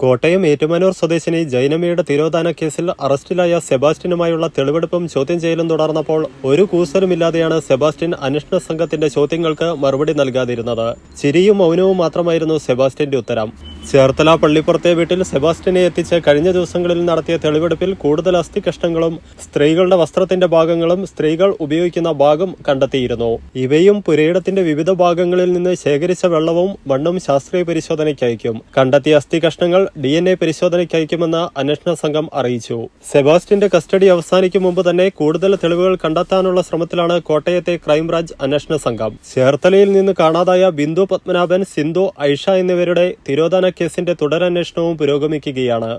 കോട്ടയം ഏറ്റുമാനൂർ സ്വദേശിനി ജൈനമ്മയുടെ തിരോധാന കേസിൽ അറസ്റ്റിലായ സെബാസ്റ്റ്യനുമായുള്ള തെളിവെടുപ്പും ചോദ്യം ചെയ്യലും തുടർന്നപ്പോൾ ഒരു കൂസലുമില്ലാതെയാണ് സെബാസ്റ്റ്യൻ അന്വേഷണ സംഘത്തിന്റെ ചോദ്യങ്ങൾക്ക് മറുപടി നൽകാതിരുന്നത്. ചിരിയും മൗനവും മാത്രമായിരുന്നു സെബാസ്റ്റ്യന്റെ ഉത്തരം. ചേർത്തല പള്ളിപ്പുറത്തെ വീട്ടിൽ സെബാസ്റ്റ്യനെ എത്തിച്ച് കഴിഞ്ഞ ദിവസങ്ങളിൽ നടത്തിയ തെളിവെടുപ്പിൽ കൂടുതൽ അസ്ഥികഷ്ണങ്ങളും സ്ത്രീകളുടെ വസ്ത്രത്തിന്റെ ഭാഗങ്ങളും സ്ത്രീകൾ ഉപയോഗിക്കുന്ന ഭാഗം കണ്ടെത്തിയിരുന്നു. ഇവയും പുരയിടത്തിന്റെ വിവിധ ഭാഗങ്ങളിൽ നിന്ന് ശേഖരിച്ച വെള്ളവും മണ്ണും ശാസ്ത്രീയ പരിശോധനയ്ക്ക് അയക്കും കണ്ടെത്തിയ അസ്ഥി കഷ്ണങ്ങൾ ഡി എൻ എ പരിശോധനയ്ക്ക് അയക്കുമെന്ന് അന്വേഷണ സംഘം അറിയിച്ചു. സെബാസ്റ്റ്യന്റെ കസ്റ്റഡി അവസാനിക്കും മുമ്പ് തന്നെ കൂടുതൽ തെളിവുകൾ കണ്ടെത്താനുള്ള ശ്രമത്തിലാണ് കോട്ടയത്തെ ക്രൈംബ്രാഞ്ച് അന്വേഷണ സംഘം. ചേർത്തലയിൽ നിന്ന് കാണാതായ ബിന്ദു പത്മനാഭൻ സിന്ധു ഐഷ എന്നിവരുടെ തിരോധാന കേസിന്റെ തുടരന്വേഷണവും പുരോഗമിക്കുകയാണ്.